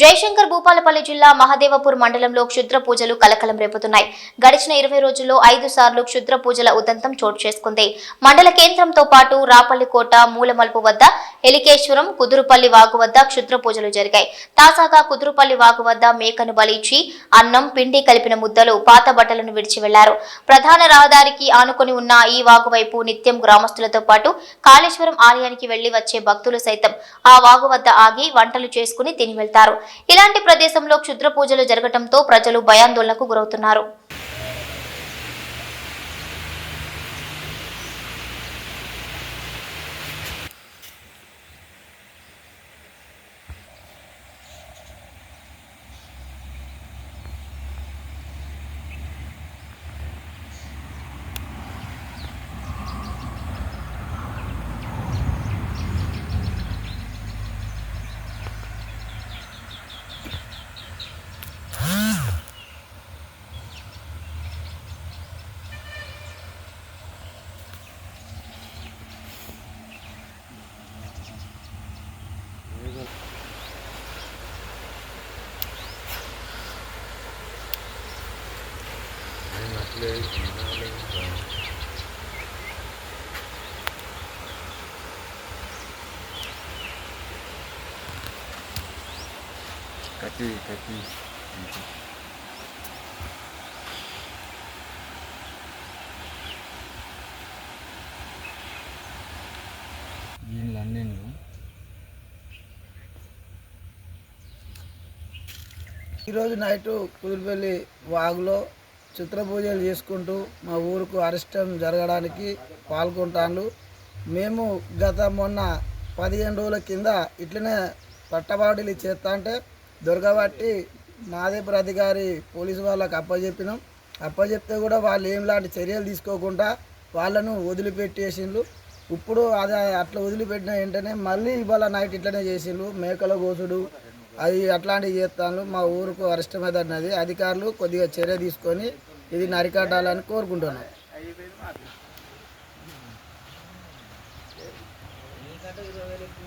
జయశంకర్ భూపాలపల్లి జిల్లా మహదేవపూర్ మండలంలో క్షుద్ర పూజలు కలకలం రేపుతున్నాయి. గడిచిన ఇరవై రోజుల్లో ఐదు సార్లు క్షుద్ర పూజల ఉదంతం చోటు చేసుకుంది. మండల కేంద్రంతో పాటు రాపల్లికోట మూలమలుపు వద్ద ఎలికేశ్వరం కుదురుపల్లి వాగు వద్ద క్షుద్ర పూజలు జరిగాయి. తాజాగా కుదురుపల్లి వాగు వద్ద మేకను బలిచి అన్నం పిండి కలిపిన ముద్దలు పాత బట్టలను విడిచి వెళ్ళారు. ప్రధాన రహదారికి ఆనుకొని ఉన్న ఈ వాగు వైపు నిత్యం గ్రామస్తులతో పాటు కాళేశ్వరం ఆలయానికి వెళ్ళి వచ్చే భక్తులు సైతం ఆ వాగు వద్ద ఆగి వంటలు చేసుకుని తిని వెళ్తారు. ఇలాంటి ప్రదేశంలో క్షుద్ర పూజలు జరగడంతో ప్రజలు భయాందోళనకు గురవుతున్నారు. కత్తి కత్తి దీనిలో అన్నీ ఈరోజు నైట్ కుదిరిపల్లి వాగులో చిత్ర పూజలు చేసుకుంటూ మా ఊరుకు అరిష్టం జరగడానికి పాల్గొంటాను మేము గత మొన్న పదిహేను రోజుల కింద ఇట్లనే పట్టబాటిలు చేస్తా అంటే దొరకబట్టి మాదేపుర అధికారి పోలీసు వాళ్ళకు అప్పచెప్పినాం అప్పచెప్తే కూడా వాళ్ళు ఏం లాంటి చర్యలు తీసుకోకుండా వాళ్ళను వదిలిపెట్టేసిండ్రు ఇప్పుడు అది అట్లా వదిలిపెట్టిన వెంటనే మళ్ళీ ఇవాళ నైట్ ఇట్లనే చేసిండ్రు. మేకల కోసుడు అది అట్లాంటివి చేస్తాను మా ఊరుకు అరిష్టమైనది అధికారులు కొద్దిగా చర్య తీసుకొని ఇది నరికట్టాలని కోరుకుంటున్నాను